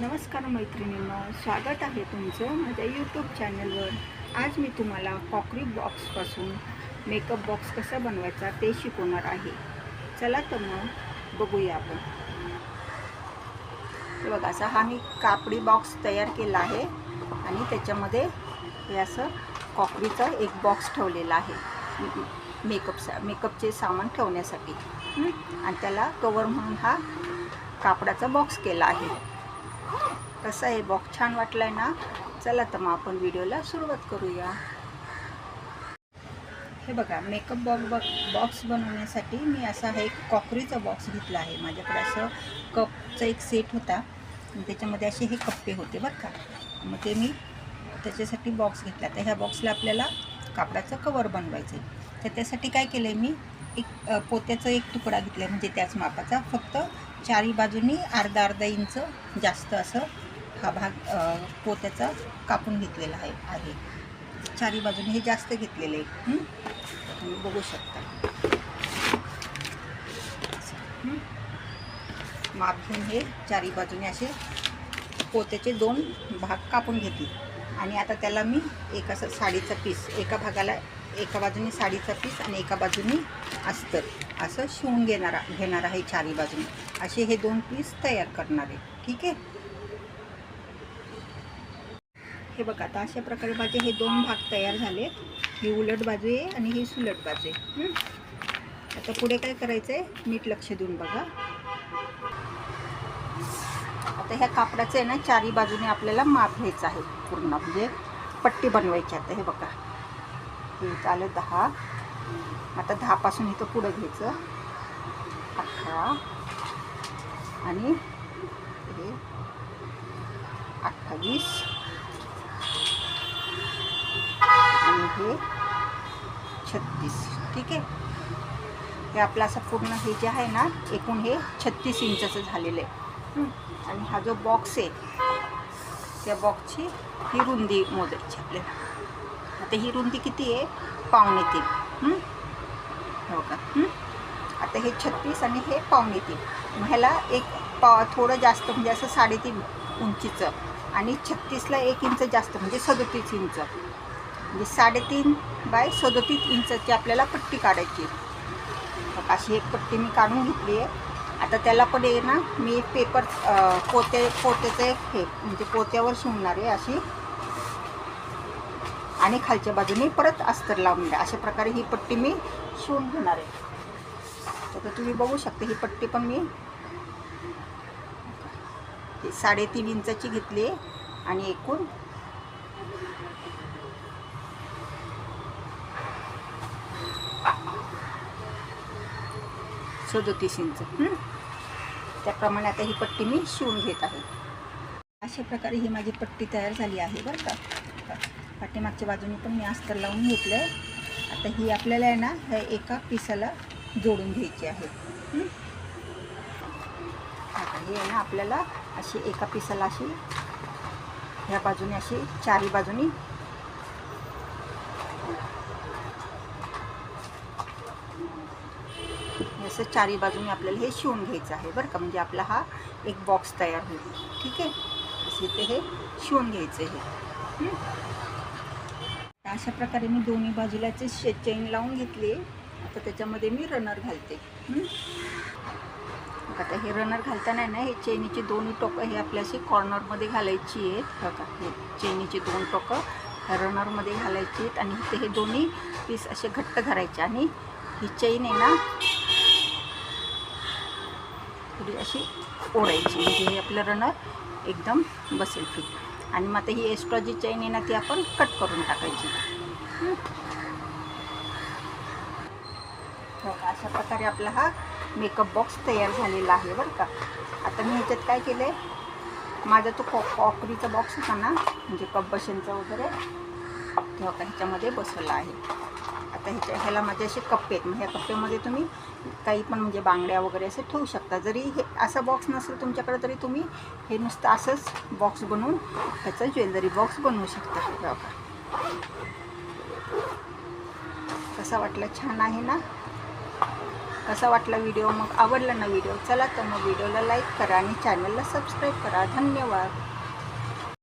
नमस्कार मैत्रिणींनो स्वागत आहे तुमचं माझ्या यूट्यूब चॅनलवर आज मी तुम्हाला कॉकरी बॉक्सपासून मेकअप बॉक्स कसा बनवायचा ते शिकवणार आहे. चला तर मग बघूया आपण. बघा असा हा मी कापडी बॉक्स तयार केला आहे आणि त्याच्यामध्ये हे असं कॉकरीचा एक बॉक्स ठेवलेला आहे. मेकअपचा मेकअपचे सामान ठेवण्यासाठी. आणि त्याला कवर म्हणून हा कापडाचा बॉक्स केला आहे. कसं आहे? बॉक्स छान वाटलाय ना? चला तर मग आपण व्हिडिओला सुरुवात करूया. हे बघा मेकअप बॉक्स बॉक्स बनवण्यासाठी मी असा हा एक कॉकरीचा बॉक्स घेतला आहे. माझ्याकडे असं कपचा एक सेट होता. आणि त्याच्यामध्ये असे हे कप्पे होते बरं का. मग ते मी त्याच्यासाठी बॉक्स घेतला. तर ह्या बॉक्सला आपल्याला कापडाचं कवर बनवायचं आहे तर त्यासाठी काय केलं आहे मी? एक पोत्याचा एक तुकडा घेतला आहे म्हणजे त्याच मापाचा. फक्त चारी बाजूनी अर्धा अर्धा इंच जास्त असं हा भाग पोत्याचा कापून घेतलेला आहे आहे. चारी बाजूने हे जास्त घेतलेले आहे तुम्ही बघू शकता. माप घेऊन हे चारी बाजूने असे पोत्याचे दोन भाग कापून घेतले. आणि आता त्याला मी एक असं साडीचा पीस एका भागाला एका बाजूने साडीचा पीस आणि एका बाजूने अस्तर. असं शिवून घेणारा घेणार आहे चारी बाजूने. असे हे दोन पीस तयार करणार आहे. ठीक आहे? हे बघा आता अशा प्रकारे माझे हे दोन भाग तयार झाले ही उलट बाजू आहे आणि ही सुलट बाजू आहे. आता पुढे काय करायचं आहे नीट लक्ष देऊन बघा. आता ह्या कापडाचं आहे ना चारी बाजूने आपल्याला माप घ्यायचं आहे पूर्ण. म्हणजे पट्टी बनवायची आता हे बघा. एक आलं दहा. आता दहापासून इथं पुढं घ्यायचं. अठरा आणि हे अठ्ठावीस. आणि हे छत्तीस. ठीक आहे? हे आपलं असं पूर्ण हे जे आहे ना एकूण हे छत्तीस इंचाचं झालेलं आहे. आणि हा जो बॉक्स आहे त्या बॉक्सची ही रुंदी मोजायची आपल्याला आता ही रुंदी किती आहे? पावणे तीन. हो? का? आता हे छत्तीस आणि हे पावणे तीन. मग ह्याला एक पा थोडं जास्त म्हणजे असं साडेतीन उंचीचं आणि छत्तीसला एक इंच जास्त म्हणजे सदतीस इंच. म्हणजे साडेतीन बाय सदतीस इंचची आपल्याला पट्टी काढायची. आहे. अशी एक पट्टी मी काढून घेतली आहे. आता त्याला पण आहे ना मी पेपर पोते पोत्याचं एक हे म्हणजे पोत्यावर शिवणार आहे अशी. आणि खालच्या बाजूने परत अस्तर लावून द्या. अशा प्रकारे ही पट्टी मी शिवून घेणार आहे. तर तुम्ही बघू शकता ही पट्टी पण मी साडेतीन इंचाची घेतली आहे आणि एकूण सदोतीस इंच. त्याप्रमाणे आता ही पट्टी मी शिवून घेत आहे. अशा प्रकारे ही माझी पट्टी तयार झाली आहे बरं का. पाठीमागच्या बाजूने पण मी अस्तर लावून घेतलं आहे आता ही आपल्याला आहे ना ह्या एका पिसाला जोडून घ्यायची आहे. आता ही आहे ना आपल्याला अशी एका पिसाला अशी ह्या बाजूने अशी चारी बाजूनी. असं चारी बाजूने आपल्याला हे शिवून घ्यायचं आहे बरं का. म्हणजे आपला हा एक बॉक्स तयार होईल. ठीक आहे? असे ते हे शिवून घ्यायचं हे अशा प्रकारे मी दोन्ही बाजूलाचे शे चेन लावून घेतली. आता त्याच्यामध्ये मी रनर घालते. आता हे रनर घालताना ना हे चेनीचे दोन्ही टोकं हे आपल्याशी कॉर्नरमध्ये घालायची आहेत. बघा हे चेनीचे दोन टोकं रनरमध्ये घालायची आहेत. आणि इथे हे दोन्ही पीस असे घट्ट धरायचे. आणि ही चेन आहे ना थोडी अशी ओढायची. म्हणजे हे आपलं रनर एकदम बसेल फिट. आणि मग आता ही एक्स्ट्रा जी आहे ना ती आपण कट करून टाकायची. अशा प्रकारे आपला हा मेकअप बॉक्स तयार झालेला आहे बरं का. आता मी ह्याच्यात काय केलं आहे माझा तो कॉ कॉकरीचा बॉक्स होता ना म्हणजे कप बशनचा वगैरे तेव्हा का ह्याच्यामध्ये बसवला आहे. आता ह्याच्या ह्याला माझे असे कप्पे आहेत. मग ह्या कप्प्यामध्ये तुम्ही काही पण म्हणजे बांगड्या वगैरे असे ठेवू शकता. जरी हे असा बॉक्स नसेल तुमच्याकडे तरी तुम्ही हे नुसतं असंच बॉक्स बनवून ह्याचा ज्वेलरी बॉक्स बनवू शकता. बघा. कसा वाटला? छान आहे ना? कसा वाटला व्हिडिओ मग आवडला ना व्हिडिओ चला तर मग व्हिडिओला लाईक करा आणि चॅनलला सबस्क्राईब करा. धन्यवाद.